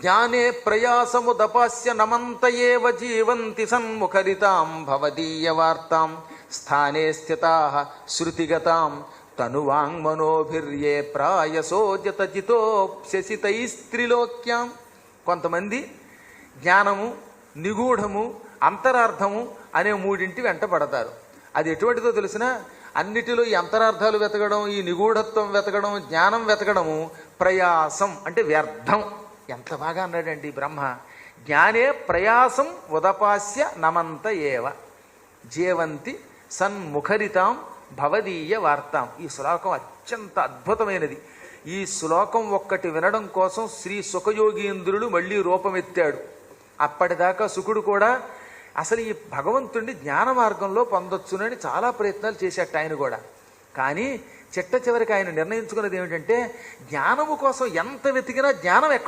జ్ఞానే ప్రయాసము దపాస్య నమంత ఏవ జీవంతి సన్ముఖరితాం భవదీయ వార్తాం స్థానే స్థితా శృతిగతాం తనువాంగ్మనోభిర్యే ప్రాయసోజత జితోప్యసితైస్త్రిలోక్యాం కొంతమంది జ్ఞానము నిగూఢము అంతరార్థము అనే మూడింటి వెంట పడతారు. అది ఎటువంటిదో తెలిసిన అన్నిటిలో ఈ అంతరార్థాలు వెతకడం ఈ నిగూఢత్వం వెతకడం జ్ఞానం వెతకడము ప్రయాసం అంటే వ్యర్థం. ఎంత బాగా అన్నాడండి బ్రహ్మ? జ్ఞానే ప్రయాసం ఉదపాస్య నమంత ఏవ. జీవంతి సన్ముఖరితాం భవదీయ వార్తాం. ఈ శ్లోకం అత్యంత అద్భుతమైనది. ఈ శ్లోకం ఒక్కటి వినడం కోసం శ్రీ సుఖయోగీంద్రుడు మళ్ళీ రూపమెత్తాడు. అప్పటిదాకా సుఖుడు కూడా అసలు ఈ భగవంతుడిని జ్ఞాన మార్గంలో పొందొచ్చునని చాలా ప్రయత్నాలు చేశాట ఆయన కూడా. కానీ చిట్ట చివరికి ఆయన నిర్ణయించుకున్నది ఏమిటంటే జ్ఞానము కోసం ఎంత వెతికినా జ్ఞానం ఎక్కడ